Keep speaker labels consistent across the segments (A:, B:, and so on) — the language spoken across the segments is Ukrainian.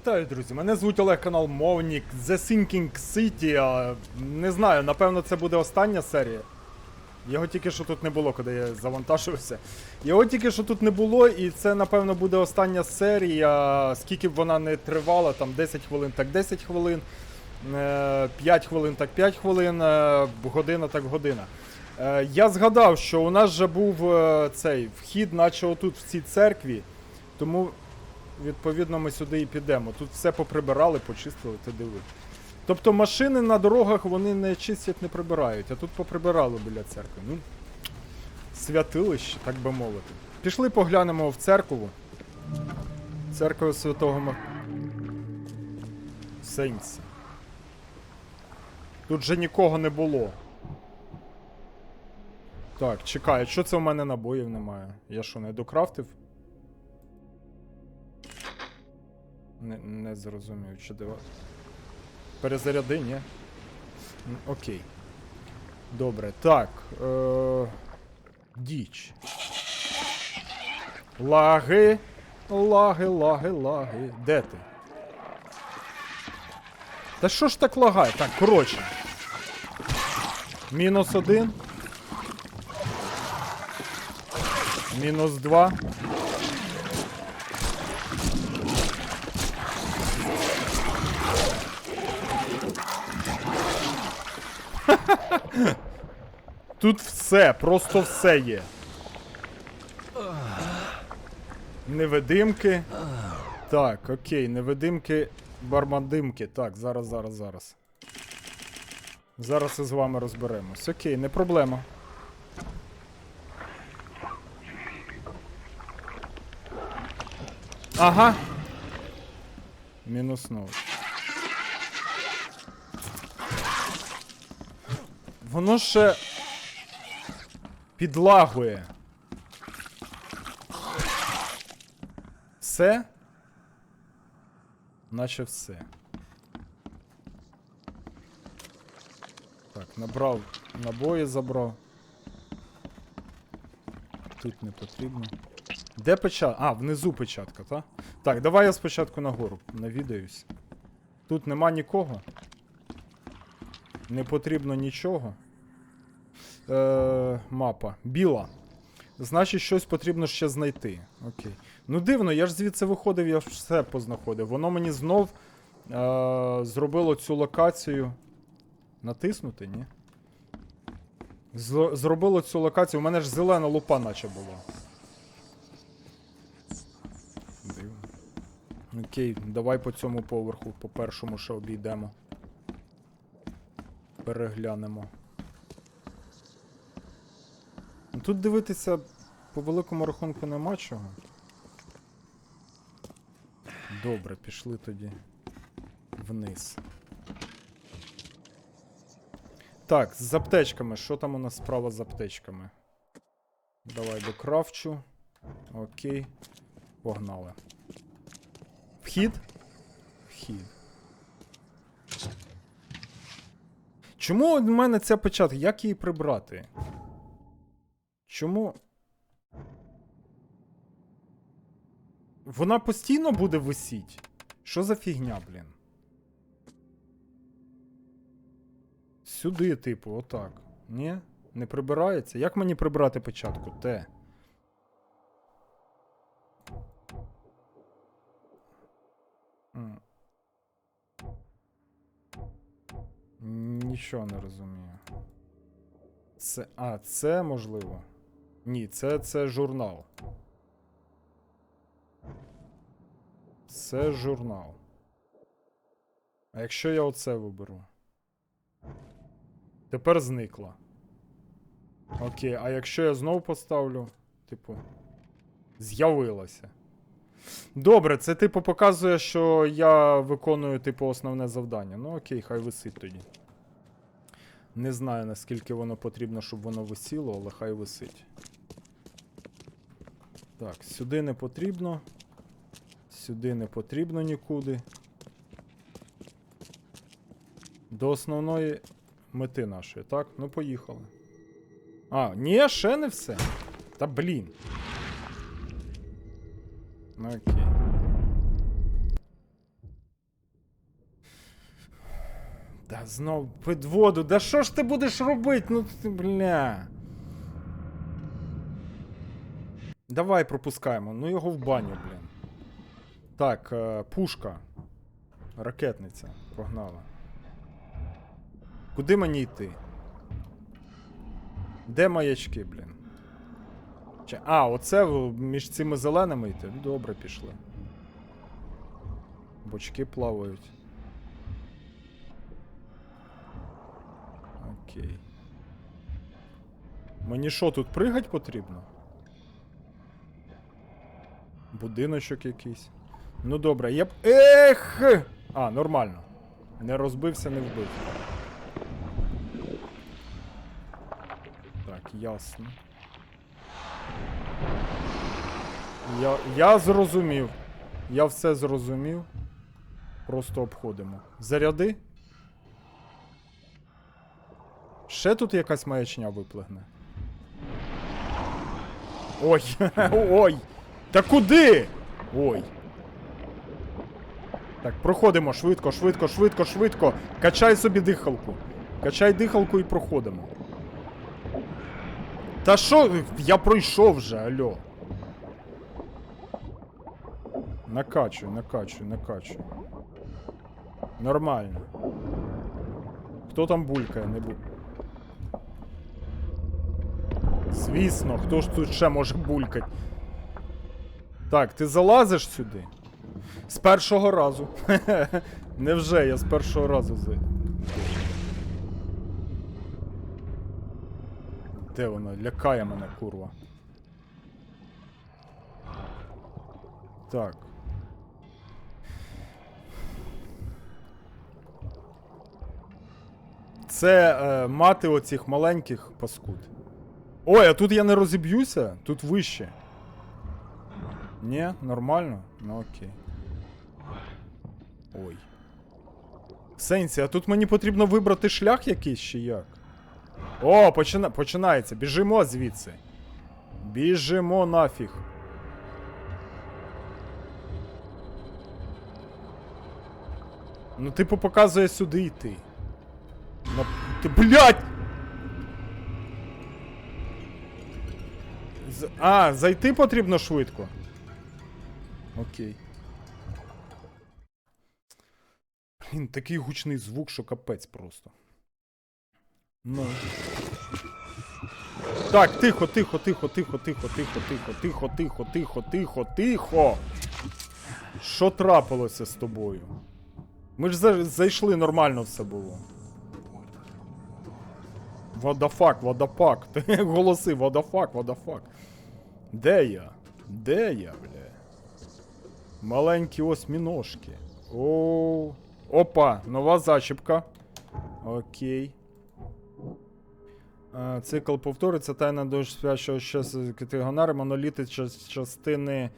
A: Вітаю, друзі! Мене звуть Олег, канал Мовнік The Sinking City. Не знаю, напевно, це буде остання серія. Його тільки що тут не було, коли я завантажився. Його тільки що тут не було, і це, напевно, буде остання серія. Скільки б вона не тривала, там 10 хвилин, так 10 хвилин, е, 5 хвилин, так 5 хвилин, е, година, так година. Е, Я згадав, що у нас же був е, цей вхід, наче отут в цій церкві. Тому відповідно, ми сюди і підемо. Тут все поприбирали, почистили, ти диви. Тобто машини на дорогах вони не чистять, не прибирають, а тут поприбирали біля церкви. Ну, святилище, так би мовити. Пішли поглянемо в церкву. Церкву святого Ма... Сейнса. Тут же нікого не було. Так, чекай, що це у мене набоїв немає? Я що, не докрафтив? Не, не зрозумів, чи дива. Перезаряди, ні? Окей. Добре. Так. Е... Діч. Лаги. Лаги, лаги, лаги. Де ти? Та що ж так лагає? Так, коротше. Мінус один. Мінус два. Тут все, просто все є. Невидимки. Так, окей, невидимки, бармандимки. Так, зараз, зараз, зараз. Зараз із вами розберемось. Окей, не проблема. Ага. Мінус Мінуснув. Воно ще підлагує. Все? Наче все. Так, набрав набої забрав. Тут не потрібно. Де печатка? А, внизу печатка, так? Так, давай я спочатку нагору навідаюсь. Тут нема нікого. Не потрібно нічого. Е, мапа. Біла. Значить, щось потрібно ще знайти. Окей. Ну дивно, я ж звідси виходив, я все познаходив. Воно мені знов е, зробило цю локацію. Натиснути, ні? Зробило цю локацію. У мене ж зелена лупа, наче була. Дивно. Окей, давай по цьому поверху, по першому ще обійдемо. Переглянемо. Тут дивитися по великому рахунку нема чого. Добре, пішли тоді вниз. Так, з аптечками. Що там у нас справа з аптечками? Давай до крафчу. Окей. Погнали. Вхід? Вхід. Чому у мене ця печатка? Як її прибрати? Чому? Вона постійно буде висіть? Що за фігня, блін? Сюди, типу, отак. Ні? Не прибирається? Як мені прибрати печатку? Те. Нічого не розумію. Це. А, це можливо. Ні, це, це журнал. Це журнал. А якщо я оце виберу? Тепер зникла. Окей, а якщо я знову поставлю, типу, з'явилася. Добре, це типу показує, що я виконую, типу, основне завдання. Ну окей, хай висить тоді. Не знаю, наскільки воно потрібно, щоб воно висіло, але хай висить. Так, сюди не потрібно. Сюди не потрібно нікуди. До основної мети нашої, так? Ну, поїхали. А, ні, ще не все. Та блін. Ну, окей. Та знов під воду. Да що ж ти будеш робити? Ну ти, бля. Давай пропускаємо. Ну його в баню, блін. Так, е, пушка. Ракетниця. Погнала. Куди мені йти? Де маячки, блін? Чи... А, оце між цими зеленими йти? Ну, Добре, пішли. Бочки плавають. Окей. Мені що, тут пригать потрібно? Будиночок якийсь. Ну добре, я б. Ех! А, нормально. Не розбився, не вбив. Так, ясно. Я, я зрозумів. Я все зрозумів. Просто обходимо. Заряди. Ще тут якась маячня виплигне. Ой, ой! Та куди? Ой. Так, проходимо швидко, швидко, швидко, швидко. Качай собі дихалку. Качай дихалку і проходимо. Та що? Я пройшов вже, алло. Накачуй, накачуй, накачуй. Нормально. Хто там булькає, не бу. Звісно, хто ж тут ще може булькати? Так, ти залазиш сюди? З першого разу. Невже я з першого разу за. Де вона? Лякає мене, курва. Так. Це е, мати оцих маленьких паскуд. Ой, а тут я не розіб'юся? Тут вище. Ні, нормально? Ну окей. Ой. Сенсі, а тут мені потрібно вибрати шлях якийсь чи як? О, почина... починається. Біжимо звідси. Біжимо нафіг. Ну, типу, показує сюди йти. На... Ти, блядь! З... А, зайти потрібно швидко. Окей. Блін, такий гучний звук, що капець просто. Ну. Так, тихо, тихо, тихо, тихо, тихо, тихо, тихо, тихо, тихо, тихо, тихо, тихо. Що трапилося з тобою? Ми ж зайшли, нормально все було. Водофак, водопак. Ти голоси, водофак, водофак. Де я? Де я, бля? Маленькі осьміножки. О. Опа, нова зачіпка. Окей. Е, Цикл повториться. Тайна дощ спящого щас Ктигонари, моноліти час- частини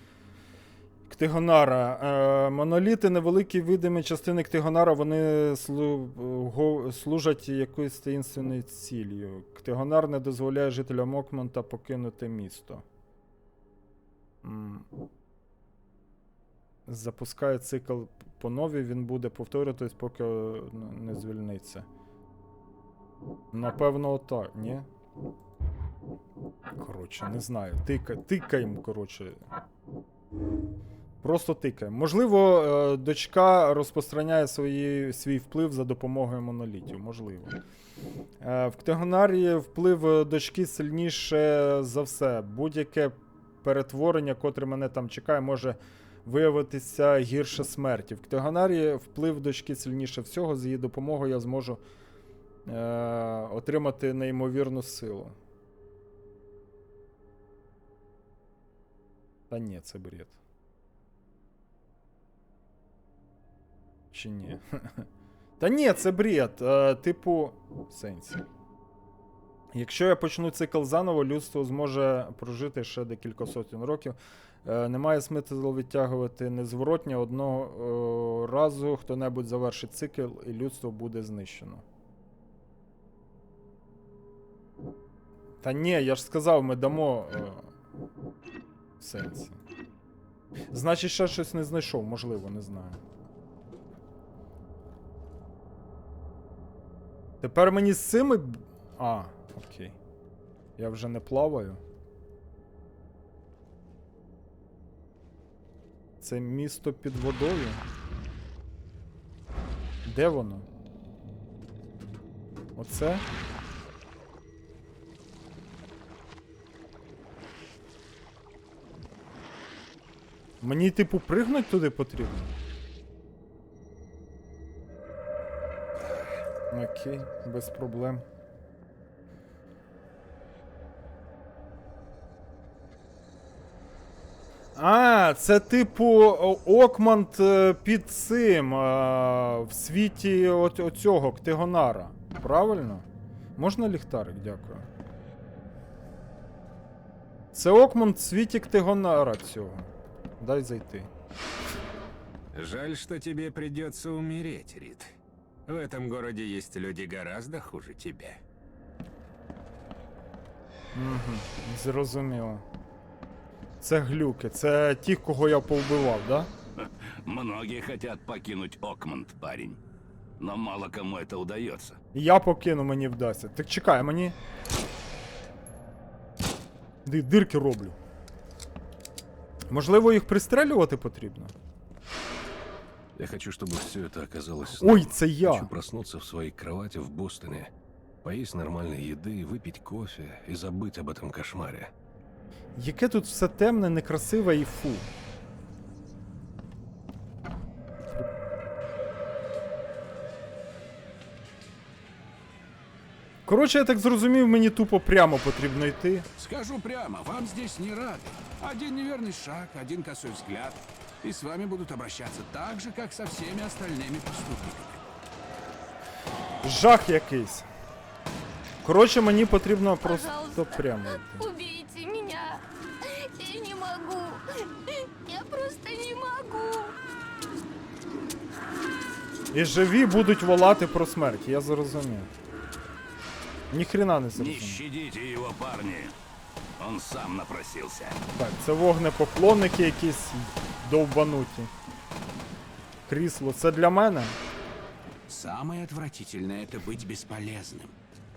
A: Ктигонара. Е, моноліти, невеликі видимі частини Ктигонара, вони служать якоюсь таїнственною ціллю. Ктигонар не дозволяє жителям Окмонта покинути місто. Запускає цикл по новій, він буде повторюватись, поки е, не звільниться. Напевно, отак, ні? Коротше, не знаю. Тика, тикаємо, коротше. Просто тикаємо. Можливо, е, дочка розпространяє свої, свій вплив за допомогою монолітів. Можливо. Е, В Ктигонарії вплив е, дочки сильніше за все. Будь-яке перетворення, котре мене там чекає, може виявитися гірше смерті. В Ктигонарії вплив дочки сильніше всього. З її допомогою я зможу е, отримати неймовірну силу. Та ні, це бред. Чи ні? Та ні, це бред. Е, типу. Сенсі. Якщо я почну цикл заново, людство зможе прожити ще декілька сотень років. Е, немає смислу відтягувати незворотня. Одного е, разу хто-небудь завершить цикл, і людство буде знищено. Та ні, я ж сказав, ми дамо. Е, сенсі. Значить, ще щось не знайшов, можливо, не знаю. Тепер мені з цими. А, окей. Я вже не плаваю. Це місто під водою. Де воно? Оце? Мені, типу, пригнуть туди потрібно? Окей, без проблем. А, це типу о- Окманд е, під цим е, в світі оцього Ктигонара. Правильно? Можна ліхтарик, дякую. Це Окманд в світі Ктигонара цього. Дай зайти.
B: Жаль, что тебе придется умереть, Рид. В этом городе есть люди гораздо хуже тебя.
A: Угу, зрозуміло. Це глюки, це ті, кого я повбивав, да?
C: Многие хотят покинуть Окманд, парень. Но мало кому это удается.
A: І я покину, мені вдасться. Так чекай, мені. Ди- Дирки роблю. Можливо, їх пристрелювати потрібно?
D: Я хочу, чтобы все это оказалось
A: Ой,
D: сном.
A: це я.
D: Хочу проснуться в своей кровати в Бостоне, поесть нормальной еды, выпить кофе и забыть об этом кошмаре.
A: Яке тут все темне, некрасиве і фу. Коротше, я так зрозумів, мені тупо прямо потрібно йти.
E: Скажу прямо, вам здесь не рады. Один неверный шаг, один косой взгляд, и с вами будут обращаться так же, как со всеми остальными преступниками.
A: Жах якийсь. Коротше, мені потрібно просто
F: Пожалуйста,
A: прямо йти.
F: убейте меня.
A: І живі будуть волати про смерть, я зрозумів. Ніхрена не
C: Не
A: зрозумів.
C: щадите его, парни. Он сам напросился.
A: Так, це вогнепоклонники якісь довбануті. Крісло, це для мене?
E: Самое отвратительное — это быть бесполезным.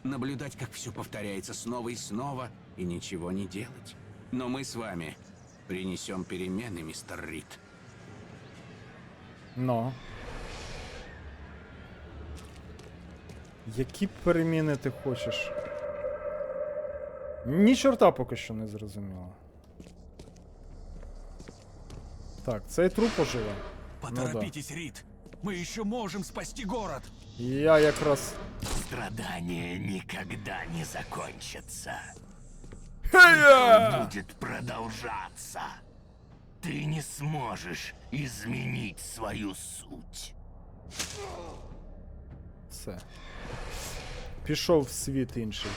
E: Наблюдать, как все повторяется снова и снова, и ничего не делать. Но мы с вами принесем перемены, мистер Рид.
A: Ну. Які переміни ти хочеш? Ні чорта поки що не зрозуміло. Так, цей труп оживе.
G: Поторопитесь, Рид. Мы еще можем спасти город.
A: Я якраз.
H: Страдания никогда не закончатся. Будет продолжаться. Ты не сможешь изменить свою суть
A: Все. Пішов в світ інший.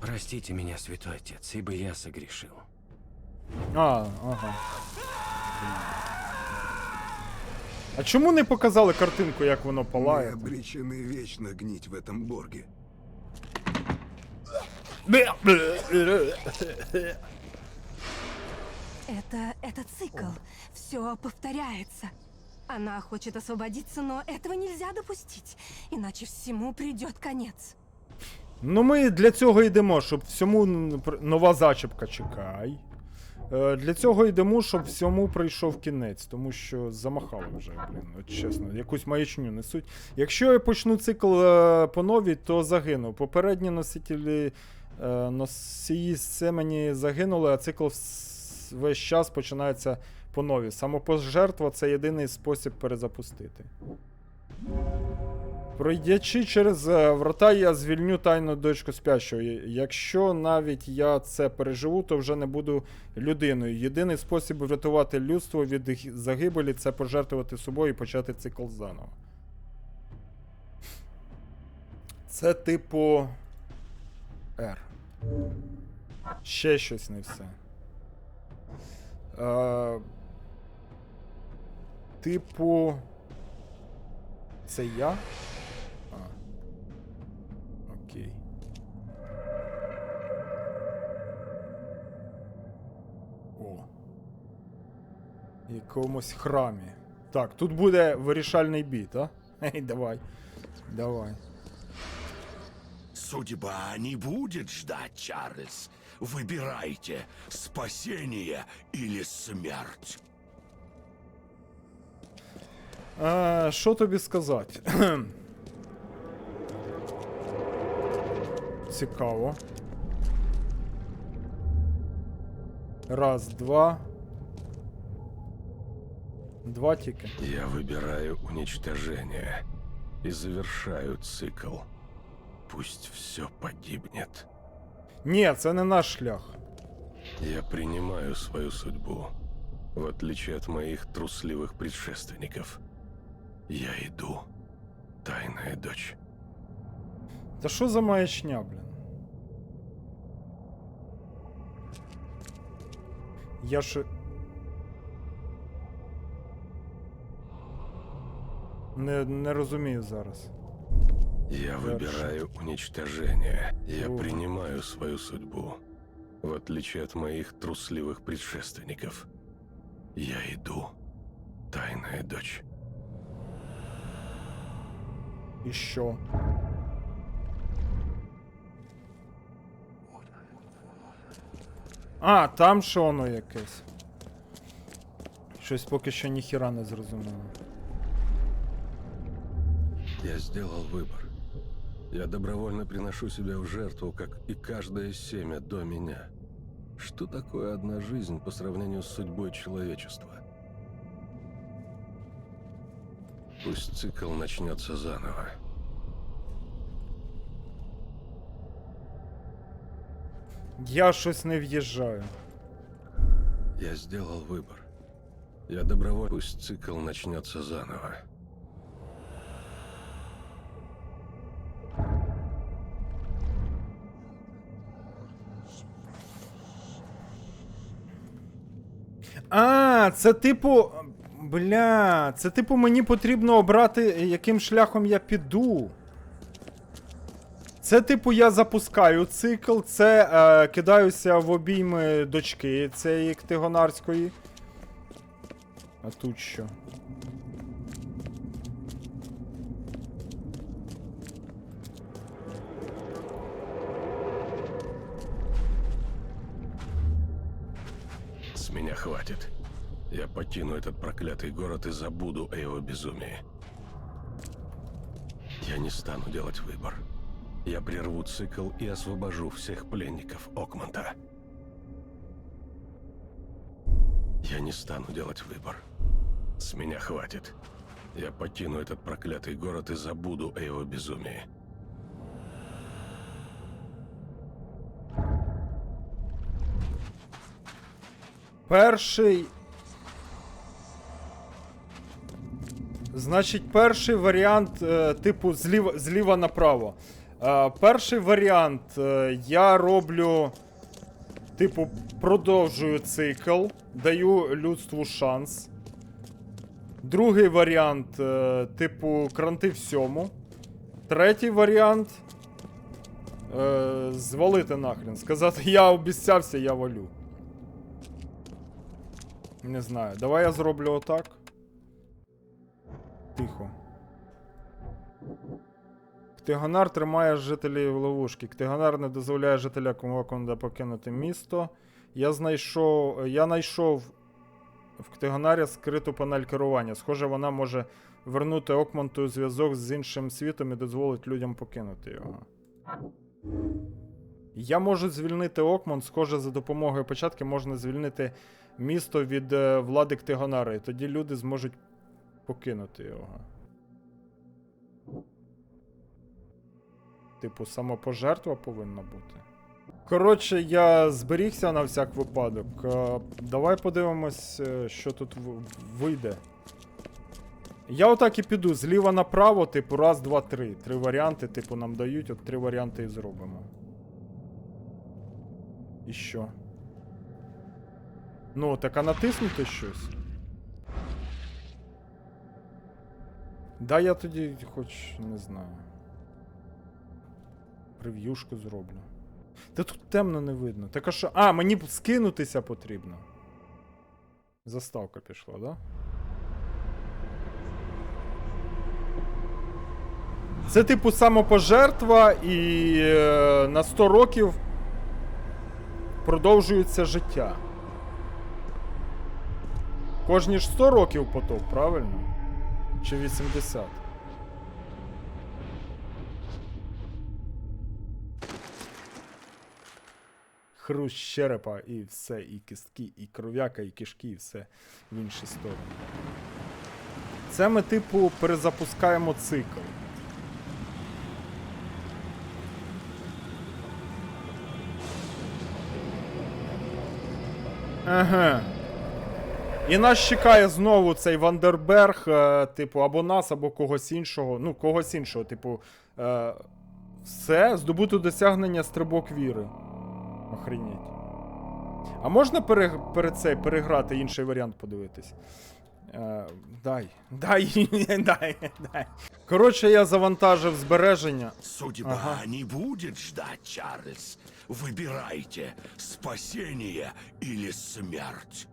B: Простите меня, святой отец, ибо я согрешил.
A: А, ага. А чому не показали картинку, як воно палає?
I: Мы обречены вечно гнить в этом борге.
J: Это, это цикл. Все повторяется. Она хочет освободиться, но этого нельзя допустить, иначе всему придет конец.
A: Ну, ми для цього йдемо, щоб всьому нова зачіпка чекай. Е, Для цього йдемо, щоб всьому прийшов кінець, тому що замахали вже, блін, от чесно, якусь маячню несуть. Якщо я почну цикл е, по новій, то загину. Попередні носителі е, носії семені загинули, а цикл весь час починається по новій. Самопожертва це єдиний спосіб перезапустити. Пройдячи через е, врата, я звільню тайну дочку спящого. Якщо навіть я це переживу, то вже не буду людиною. Єдиний спосіб врятувати людство від загибелі це пожертвувати собою і почати цикл заново. Це типу. R. Ще щось не все. Е, типу. Це я? А. Окей. О. Якомусь храмі. Так, тут буде вирішальний бій, так? Ей, давай. Давай.
H: Судьба не будет ждать, Чарльз. Выбирайте, спасение или смерть.
A: Е, Що тобі сказати? Цікаво. Раз, два. Два тільки.
D: Я выбираю уничтожение и завершаю цикл. Пусть все погибнет.
A: Ні, це не наш шлях.
D: Я принимаю свою судьбу, в отличие от моих трусливых предшественников. Я иду, тайная дочь.
A: Та що за маячня, блін? Я ж. Не, не розумію зараз.
D: Я выбираю уничтожение. Я
A: Ого.
D: принимаю свою судьбу, в отличие от моих трусливых предшественников. Я иду, тайная дочь.
A: І що? А, там що воно якесь. Щось поки що ніхіра не зрозуміло.
D: Я сделал выбор. Я добровольно приношу себя в жертву, как и каждое семя до меня. Что такое одна жизнь по сравнению с судьбой человечества? Пусть цикл начнется заново.
A: Я щось не в'їжджаю.
D: Я сделал выбор. Я добровольно... Пусть цикл начнется заново.
A: А, це типу. Бля, це типу мені потрібно обрати, яким шляхом я піду. Це, типу, я запускаю цикл, це е, кидаюся в обійми дочки цієї ктигонарської. А тут що?
D: С меня хватит. Я покину этот проклятый город и забуду о его безумии. Я не стану делать выбор. Я прерву цикл и освобожу всех пленников Окманта. Я не стану делать выбор. С меня хватит. Я покину этот проклятый город и забуду о его безумии.
A: Перший. Значить, перший варіант, е, типу, зліва, зліва направо. Е, перший варіант е, я роблю. Типу, продовжую цикл, даю людству шанс. Другий варіант, типу, кранти всьому. Третій варіант. Звалити нахрен. Сказати, я обіцявся, я валю. Не знаю. Давай я зроблю отак. Тихо. Ктигонар тримає жителів ловушки. Ктигонар не дозволяє жителям Оконда покинути місто. Я знайшов. Я знайшов в Ктигонарі скриту панель керування. Схоже, вона може вернути Окманту зв'язок з іншим світом і дозволить людям покинути його. Я можу звільнити Окман, схоже, за допомогою початки можна звільнити місто від е, влади Ктигонари. і Тоді люди зможуть покинути його. Типу, самопожертва повинна бути. Коротше, я зберігся на всяк випадок. Е, Давай подивимось, е, що тут вийде. Я отак і піду зліва направо, типу, раз, два, три. Три варіанти, типу, нам дають, от три варіанти і зробимо. І що? Ну, так а натиснути щось. Да, я тоді хоч не знаю. Прев'юшку зроблю. Та тут темно не видно. Так а що. А, мені скинутися потрібно. Заставка пішла, да? Це типу самопожертва і е, на 100 років продовжується життя. Кожні ж 100 років потоп, правильно? Чи 80? Хруст черепа і все, і кістки, і кров'яка, і кишки, і все в інші сторони. Це ми, типу, перезапускаємо цикл. Ага. І нас чекає знову цей Вандерберг, е, типу, або нас, або когось іншого. Ну, когось іншого, типу. Е, все, здобути досягнення стрибок віри. Охренеть. А можна пере, перед цей переграти інший варіант подивитись? Е, дай. Дай, дай, дай. Коротше, я завантажив збереження.
H: Судьба
A: Ага.
H: не будет ждать, Чарльз. Выбирайте спасение или смерть.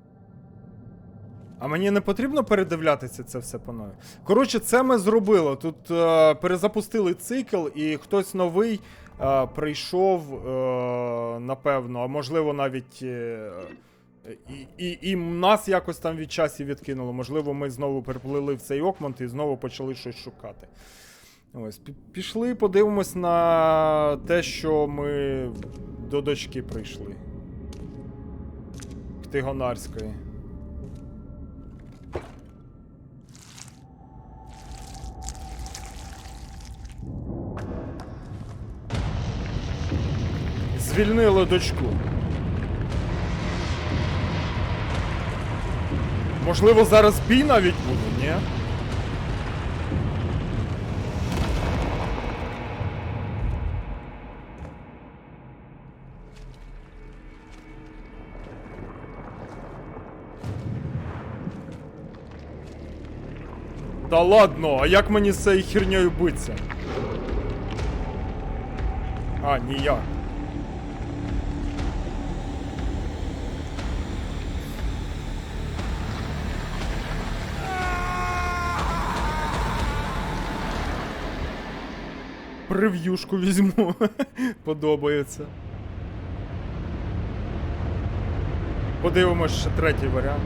A: А мені не потрібно передивлятися це все по нові. Коротше, це ми зробили. Тут е, перезапустили цикл, і хтось новий е, прийшов, е, напевно, а можливо навіть. Е, і, і, і нас якось там від часів відкинуло. Можливо, ми знову переплили в цей окмонт і знову почали щось шукати. Ось, пішли, подивимось на те, що ми до дочки прийшли. Ктигонарської. Звільнили дочку. Можливо, зараз бій навіть буде, ні? Та ладно, а як мені з цією хернею биться? А, ніяк. Прев'юшку візьму. Подобається. Подивимось ще третій варіант.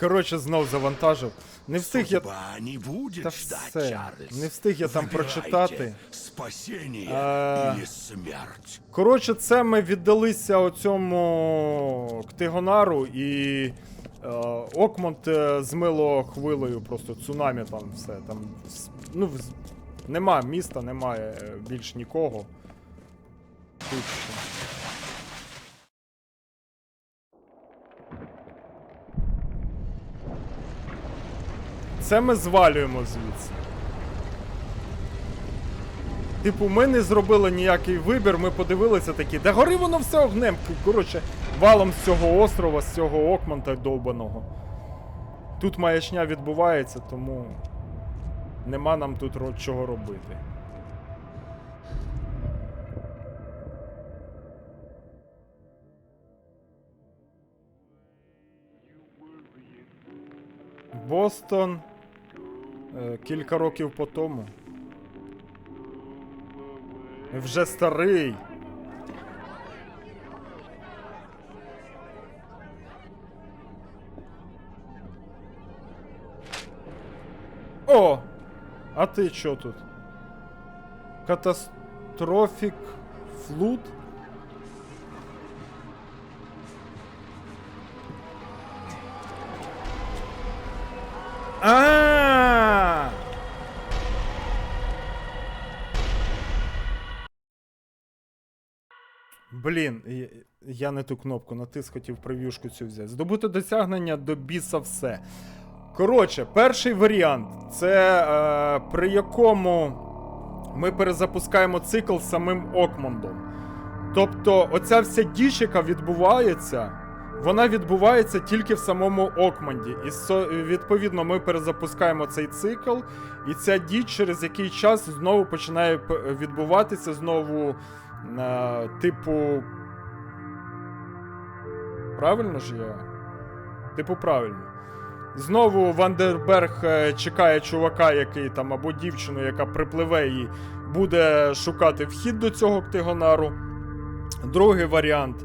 A: Коротше, знов завантажив. Не встиг я.
H: Не будет
A: Та все. Не встиг я там прочитати.
H: Спасение
A: А.
H: или смерть.
A: Коротше, це ми віддалися оцьому Ктигонару і е, Окмонт е, змило хвилею, просто цунамі там все. Там, ну, нема міста, немає е, більш нікого. Тут Це ми звалюємо звідси. Типу, ми не зробили ніякий вибір, ми подивилися такі, да гори воно все огнем. Коротше, валом з цього острова, з цього Окманта довбаного. Тут маячня відбувається, тому нема нам тут чого робити. Бостон. Е, Кілька років по тому. Вже старий. О! А ти що тут? Катастрофік флут? Блін, я- не ту кнопку натис, хотів прев'юшку цю взяти. Здобути досягнення до біса все. Коротше, перший варіант це е, при якому ми перезапускаємо цикл самим Окмондом. Тобто, оця вся діч, яка відбувається, вона відбувається тільки в самому Окмонді. І відповідно ми перезапускаємо цей цикл, і ця діч через який час знову починає відбуватися знову. е, типу. Правильно ж я? Типу, правильно. Знову Вандерберг е, чекає чувака, який там, або дівчину, яка припливе і буде шукати вхід до цього ктигонару. Другий варіант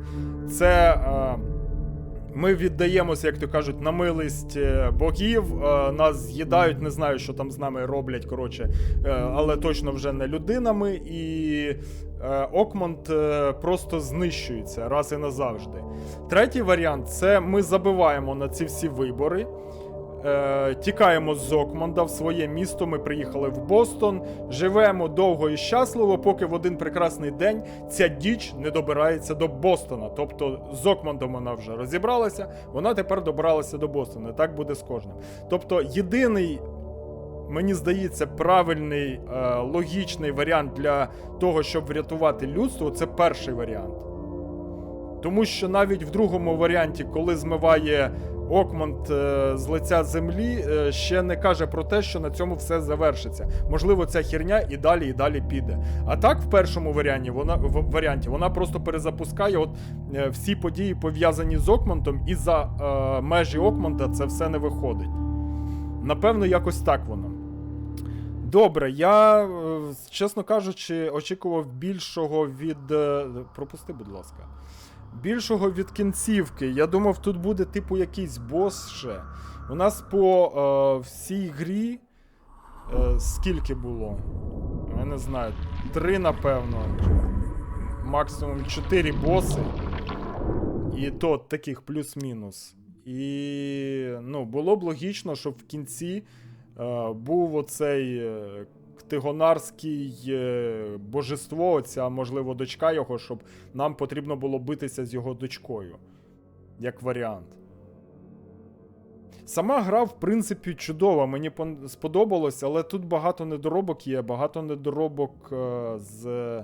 A: це е, ми віддаємося, як то кажуть, на милість е, богів. Е, нас з'їдають, не знаю, що там з нами роблять, коротше, е, але точно вже не людинами. І Окмонт просто знищується раз і назавжди. Третій варіант це ми забиваємо на ці всі вибори. Е, тікаємо з Окмонда в своє місто. Ми приїхали в Бостон, живемо довго і щасливо, поки в один прекрасний день ця діч не добирається до Бостона. Тобто з Окмондом вона вже розібралася, вона тепер добралася до Бостона. Так буде з кожним. Тобто, єдиний. Мені здається, правильний е, логічний варіант для того, щоб врятувати людство, це перший варіант. Тому що навіть в другому варіанті, коли змиває Окмонд е, з лиця землі, е, ще не каже про те, що на цьому все завершиться. Можливо, ця херня і далі, і далі піде. А так, в першому варіанті вона в варіанті вона просто перезапускає от е, всі події пов'язані з Окмондом, і за е, межі Окмонда це все не виходить. Напевно, якось так воно. Добре, я, чесно кажучи, очікував більшого від. Пропусти, будь ласка. Більшого від кінцівки. Я думав, тут буде, типу, якийсь бос ще. У нас по е, всій грі. Е, скільки було? Я не знаю. Три, напевно. Максимум чотири боси. І то таких плюс-мінус. І ну, було б логічно, щоб в кінці е, був оцей ктигонарський е, божество, оця, можливо, дочка його, щоб нам потрібно було битися з його дочкою. Як варіант. Сама гра, в принципі, чудова. Мені сподобалось, але тут багато недоробок є, багато недоробок е, з.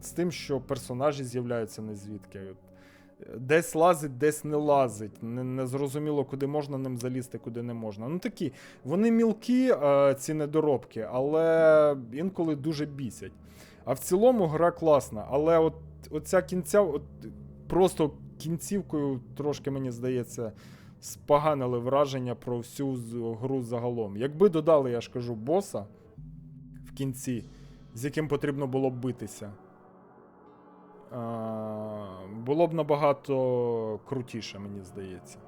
A: З тим, що персонажі з'являються не звідки. Десь лазить, десь не лазить. Не, не зрозуміло, куди можна ним залізти, куди не можна. Ну такі, вони мілкі, е, ці недоробки, але інколи дуже бісять. А в цілому гра класна. Але от оця кінця, от, просто кінцівкою трошки, мені здається, споганили враження про всю гру загалом. Якби додали, я ж кажу, боса в кінці, з яким потрібно було б битися. А, було б набагато крутіше, мені здається.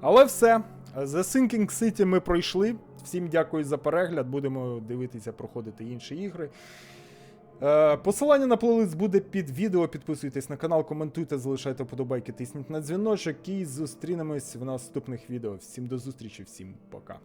A: Але все. The Sinking City ми пройшли. Всім дякую за перегляд. Будемо дивитися, проходити інші ігри. Е, Посилання на плейлист буде під відео. Підписуйтесь на канал, коментуйте, залишайте вподобайки, тисніть на дзвіночок і зустрінемось в наступних відео. Всім до зустрічі, всім пока.